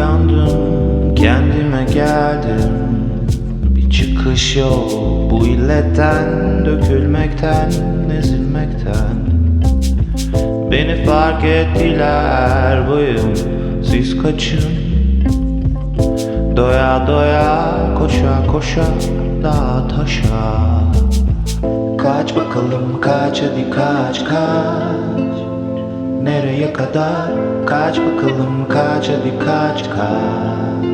uyandım kendime geldim Bir çıkış yok bu illetten dökülmekten ezilmekten. Beni fark ettiler buyum siz kaçın. Doya doya koşa koşa daha taşa. Kaç bakalım kaç hadi kaç kaç. Nereye kadar? Kaç bakalım kaç hadi kaç kaç.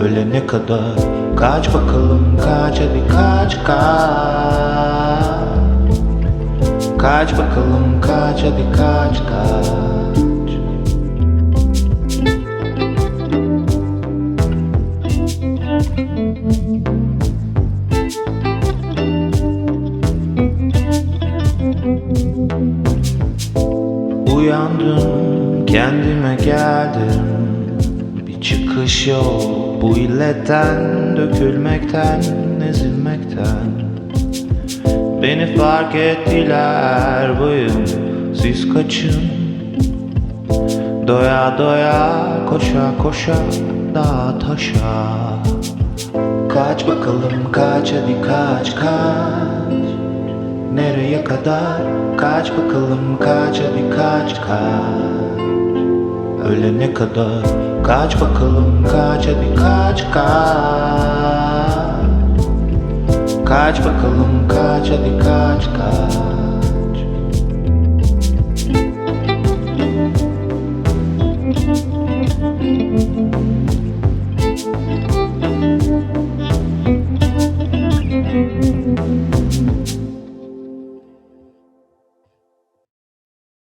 Ölene kadar? Kaç bakalım kaç hadi kaç kaç. Kaç bakalım kaç hadi kaç kaç Uyandım kendime geldim Bir çıkış yok bu illetten Dökülmekten, ezilmekten. Beni fark ettiler buyum Siz kaçın. Doya doya koşa koşa dağa taşa. Kaç bakalım kaç hadi kaç kaç Nereye kadar? Kaç bakalım kaç hadi kaç kaç. Ölene kadar? Kaç bakalım kaç hadi kaç kaç. Kaç bakalım kaç hadi kaç kaç